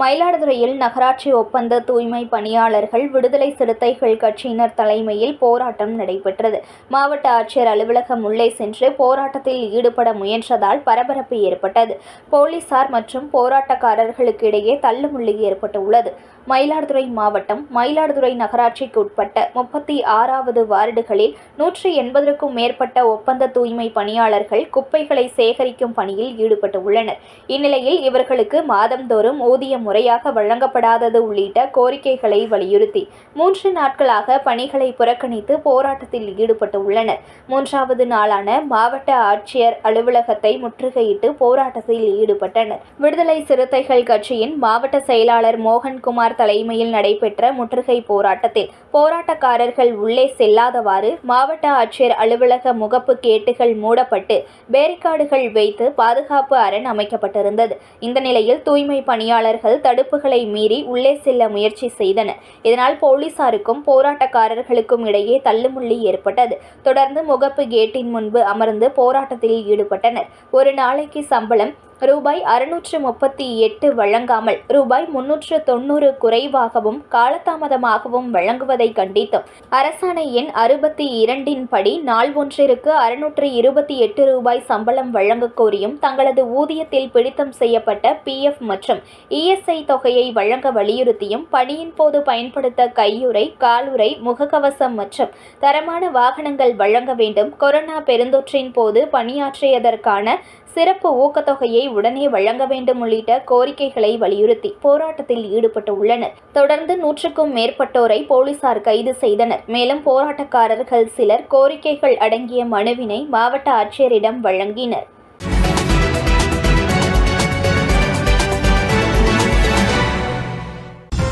மயிலாடுதுறையில் நகராட்சி ஒப்பந்த தூய்மை பணியாளர்கள் விடுதலை சிறுத்தைகள் கட்சியினர் தலைமையில் போராட்டம் நடைபெற்றது. மாவட்ட ஆட்சியர் அலுவலகம் உள்ளே சென்று போராட்டத்தில் ஈடுபட முயன்றதால் பரபரப்பு ஏற்பட்டது. போலீசார் மற்றும் போராட்டக்காரர்களுக்கு இடையே தள்ளுமுள்ளி ஏற்பட்டுள்ளது. மயிலாடுதுறை மாவட்டம் மயிலாடுதுறை நகராட்சிக்கு உட்பட்ட முப்பத்தி ஆறாவது வார்டுகளில் நூற்றி எண்பதற்கும் மேற்பட்ட ஒப்பந்த தூய்மை பணியாளர்கள் குப்பைகளை சேகரிக்கும் பணியில் ஈடுபட்டு உள்ளனர் இந்நிலையில் இவர்களுக்கு மாதந்தோறும் ஊதியம் முறையாக வழங்கப்படாதது உள்ளிட்ட கோரிக்கைகளை வலியுறுத்தி மூன்று நாட்களாக பணிகளை புறக்கணித்து போராட்டத்தில் ஈடுபட்டு உள்ளனர் மூன்றாவது நாளான மாவட்ட ஆட்சியர் அலுவலகத்தை முற்றுகையிட்டு போராட்டத்தில் ஈடுபட்டனர். விடுதலை சிறுத்தைகள் கட்சியின் மாவட்ட செயலாளர் மோகன்குமார் தலைமையில் நடைபெற்ற முற்றுகை போராட்டத்தில் போராட்டக்காரர்கள் உள்ளே செல்லாதவாறு மாவட்ட ஆட்சியர் அலுவலக முகப்பு கேட்டுகள் மூடப்பட்டு பேரிகார்டுகள் வைத்து பாதுகாப்பு அரண் அமைக்கப்பட்டிருந்தது. இந்த நிலையில் தூய்மை பணியாளர்கள் தடுப்புகளை மீறி உள்ளே செல்ல முயற்சி செய்தனர். இதனால் போலீசாருக்கும் போராட்டக்காரர்களுக்கும் இடையே தள்ளுமுள்ளி ஏற்பட்டது. தொடர்ந்து முகப்பு கேட்டின் முன்பு அமர்ந்து போராட்டத்தில் ஈடுபட்டனர். ஒரு நாளைக்கு சம்பளம் ரூபாய் அறுநூற்று முப்பத்தி எட்டு வழங்காமல் ரூபாய் முன்னூற்று தொண்ணூறு குறைவாகவும் காலதாமதமாகவும் வழங்குவதை கண்டித்தும் அரசாணை எண் அறுபத்தி இரண்டின் படி நாள் ஒன்றிற்கு அறுநூற்று இருபத்தி எட்டு ரூபாய் சம்பளம் வழங்க கோரியும் தங்களது ஊதியத்தில் பிடித்தம் செய்யப்பட்ட பிஎஃப் மற்றும் இஎஸ்ஐ தொகையை வழங்க வலியுறுத்தியும் பணியின் போது பயன்படுத்த கையுறை காலுறை முகக்கவசம் மற்றும் தரமான வாகனங்கள் வழங்க வேண்டும். கொரோனா பெருந்தொற்றின் போது பணியாற்றியதற்கான சிறப்பு ஊக்கத்தொகையை உடனே வழங்க வேண்டும் உள்ளிட்ட கோரிக்கைகளை வலியுறுத்தி போராட்டத்தில் ஈடுபட்டு உள்ளனர் தொடர்ந்து நூற்றுக்கும் மேற்பட்டோரை போலீசார் கைது செய்தனர். மேலும் போராட்டக்காரர்கள் சிலர் கோரிக்கைகள் அடங்கிய மனுவினை மாவட்ட ஆட்சியரிடம் வழங்கினர்.